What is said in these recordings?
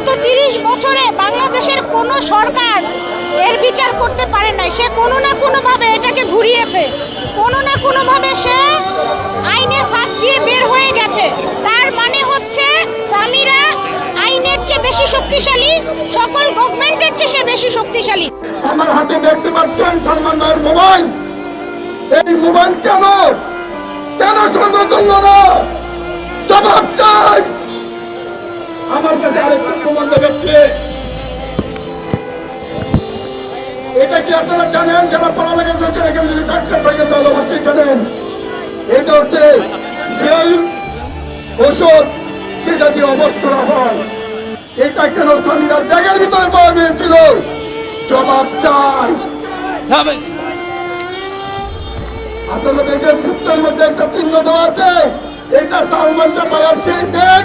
গত তিরিশ বছরে বাংলাদেশের কোনো সরকার এর বিচার করতে পারে নাই। সে কোনো না কোনোভাবে এটাকে ঘুরিয়েছে। কোনো না কোনোভাবে সে আইনের ফাঁক দিয়ে বের হয়ে গেছে। তার মানে হচ্ছে সামিরা আইনের চেয়ে বেশি শক্তিশালী, সকল গভর্নমেন্টের চেয়ে সে বেশি শক্তিশালী। আমার হাতে দেখতে পাচ্ছেন সালমান ভাইয়ের মোবাইল। এই মোবাইল কেন? কেন সঙ্গে না জবাব চাই! আমার কাছে আরেকটা প্রমাণ দেখাচ্ছে এটা কি আপনারা জানেন? যারা পড়ালেখা করেছেন এখানে যদি ডাক্তার থাকে তাহলে অবশ্যই জানেন। এটা হচ্ছে সেই ওষুধ যেটা দিয়ে অবশ করা হয়। এটা কেন স্বামীরা ব্যাগের ভিতরে পাওয়া গিয়েছিল? জবাব চাই। আপনারা দেখেন গুপ্তের মধ্যে একটা চিহ্ন দেওয়া আছে এটা সালমান চাপায়ার সেই ব্যাগ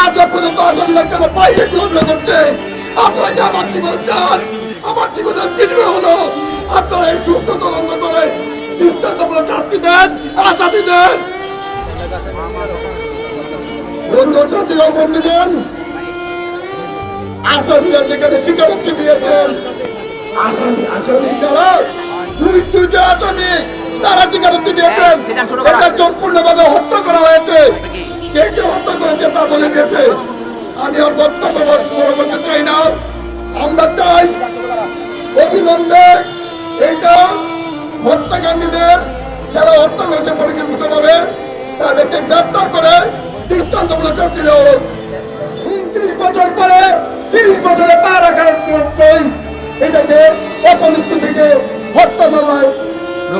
আজ পর্যন্ত আসামিরা কেন বাইরে ঘোরাফেরা করছে আপনারা যে আমার জীবন চান আমার জীবনের বিনিময় হলো আপনারা এই সুস্থ তদন্ত করে দৃষ্টান্তমূলক শাস্তি দেন আসামি দেন। বন্ধু সাথী ও বন্ধুগণ আসামিরা যেখানে স্বীকারোক্তি দিয়েছেন আসামি আসামি যারা দুই দুইটা আসামি তারা স্বীকারোক্তি দিয়েছেন। এটা সম্পূর্ণভাবে হত্যা করা হয়েছে। আর বক্তব্য করতে চাই না। আমরা চাই অবিলম্বে এটা হত্যাকাণ্ডীদের যারা হত্যা করেছে পরিকল্পিতভাবে তাদেরকে গ্রেফতার করে দৃষ্টান্তমূলক শাস্তি দেওয়া হোক। উনত্রিশ বছর পরে, তিরিশ বছরে পা রাখার এটাকে অপমৃত্যু থেকে হত্যা মামলায়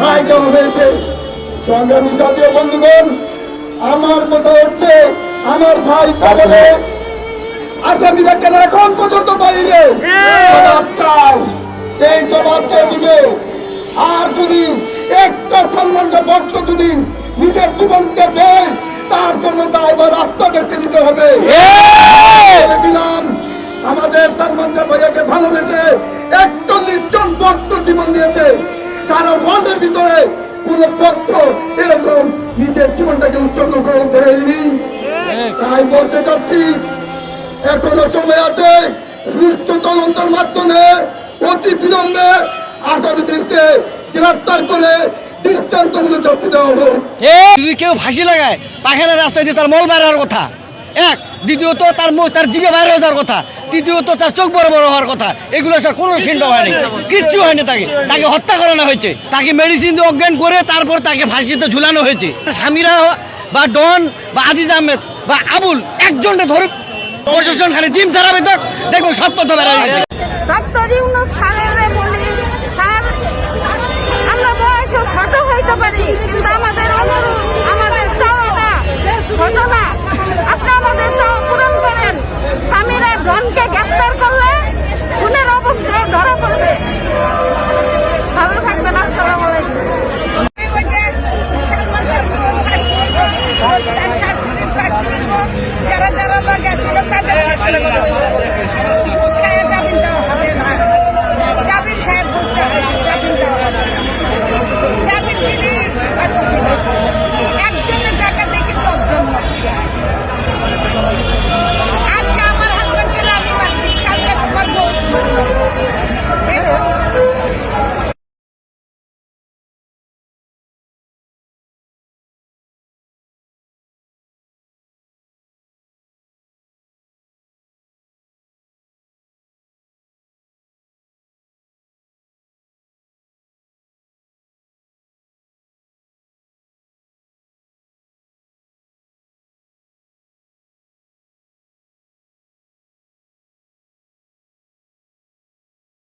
রায় দেওয়া হয়েছে। সংগ্রামী সাথী বন্ধুগণ, আমার কথা হচ্ছে, আমার ভাই কবলে আসামিরা কেন এখন পর্যন্ত বাইরে জবাব এই জবাব কে দিবে? আর যদি একটা সালমান ভক্ত যদি নিজের জীবনকে দেয় তার জন্য দায়ভার আপনাদেরকে নিতে হবে। বলে দিলাম আমাদের সালমান শাহ ভাইয়াকে ভালোবেসে একচল্লিশ জন ভক্ত জীবন দিয়েছে। সারা ওয়ার্ল্ডের ভিতরে কোন ভক্ত এরকম নিজের জীবনটাকে উৎসর্গ করে দেয়নি তাই বলতে চাচ্ছি এখনও সময় আছে। সুস্থ তদন্তের মাধ্যমে অতি বিলম্বে আসামিদেরকে গ্রেফতার করে দৃষ্টান্তমূলক শাস্তি দেওয়া হোক। যদি কেউ ফাঁসি লাগায়, পাখানা রাস্তায় দিয়ে তার মল বাইরের কথা। এক, দ্বিতীয়ত তার তার জিভে বাইরে যাওয়ার কথা। তৃতীয়ত তার চোখ বড় বড় হওয়ার কথা। এগুলো স্যার কোনো চিন্তা হয়নি কিচ্ছু হয়নি তাকে। তাকে হত্যা করানো হয়েছে। তাকে মেডিসিন দিয়ে অজ্ঞান করে তারপর তাকে ফাঁসিতে ঝুলানো হয়েছে। স্বামীরা বা ডন বা আজিজ আহমেদ বা আবুল একজনটা ধরে প্রশাসন খালি ডিম ছাড়াবে তো? দেখবেন সব তথ্য বেড়া গেছে। কিন্তু আমাদের চাওয়া পূরণ করেন। স্বামীরা ধনকে গ্রেপ্তার করলে